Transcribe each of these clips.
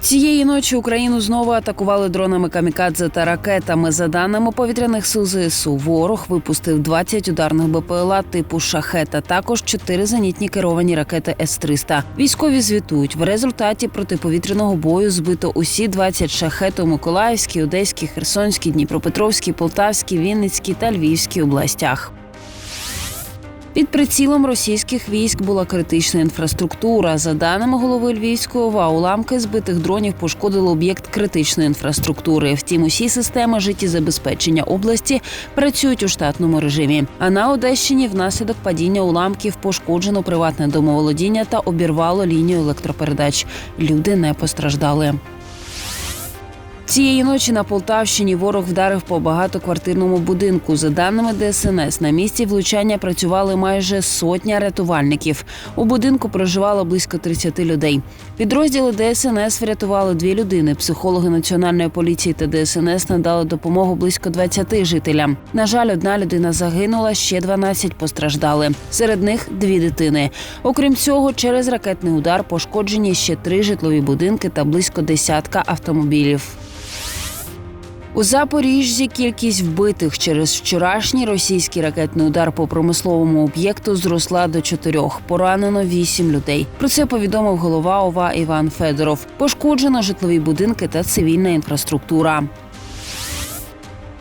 Цієї ночі Україну знову атакували дронами камікадзе та ракетами. За даними повітряних сил ЗСУ, ворог випустив 20 ударних БПЛА типу шахет, також 4 зенітні керовані ракети С-300. Військові звітують, в результаті протиповітряного бою збито усі 20 шахет у Миколаївській, Одеській, Херсонській, Дніпропетровській, Полтавській, Вінницькій та Львівській областях. Під прицілом російських військ була критична інфраструктура. За даними голови Львівської ОВА, уламки збитих дронів пошкодили об'єкт критичної інфраструктури. Втім, усі системи життєзабезпечення області працюють у штатному режимі. А на Одещині внаслідок падіння уламків пошкоджено приватне домоволодіння та обірвало лінію електропередач. Люди не постраждали. Цієї ночі на Полтавщині ворог вдарив по багатоквартирному будинку. За даними ДСНС, на місці влучання працювали майже сотня рятувальників. У будинку проживало близько 30 людей. Підрозділи ДСНС врятували дві людини. Психологи національної поліції та ДСНС надали допомогу близько 20 жителям. На жаль, одна людина загинула, ще 12 постраждали. Серед них дві дитини. Окрім цього, через ракетний удар пошкоджені ще три житлові будинки та близько десятка автомобілів. У Запоріжжі кількість вбитих через вчорашній російський ракетний удар по промисловому об'єкту зросла до чотирьох. Поранено вісім людей. Про це повідомив голова ОВА Іван Федоров. Пошкоджено житлові будинки та цивільна інфраструктура.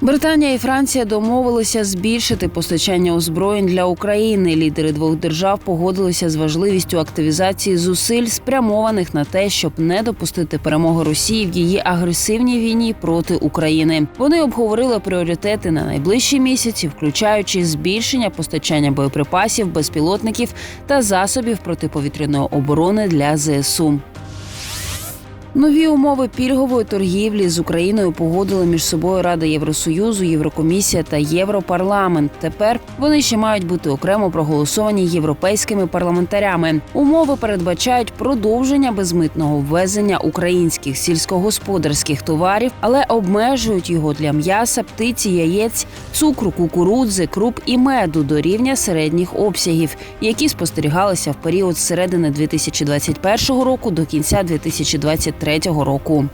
Британія і Франція домовилися збільшити постачання озброєнь для України. Лідери двох держав погодилися з важливістю активізації зусиль, спрямованих на те, щоб не допустити перемоги Росії в її агресивній війні проти України. Вони обговорили пріоритети на найближчі місяці, включаючи збільшення постачання боєприпасів, безпілотників та засобів протиповітряної оборони для ЗСУ. Нові умови пільгової торгівлі з Україною погодили між собою Рада Євросоюзу, Єврокомісія та Європарламент. Тепер вони ще мають бути окремо проголосовані європейськими парламентарями. Умови передбачають продовження безмитного ввезення українських сільськогосподарських товарів, але обмежують його для м'яса, птиці, яєць, цукру, кукурудзи, круп і меду до рівня середніх обсягів, які спостерігалися в період з середини 2021 року до кінця 2023 року.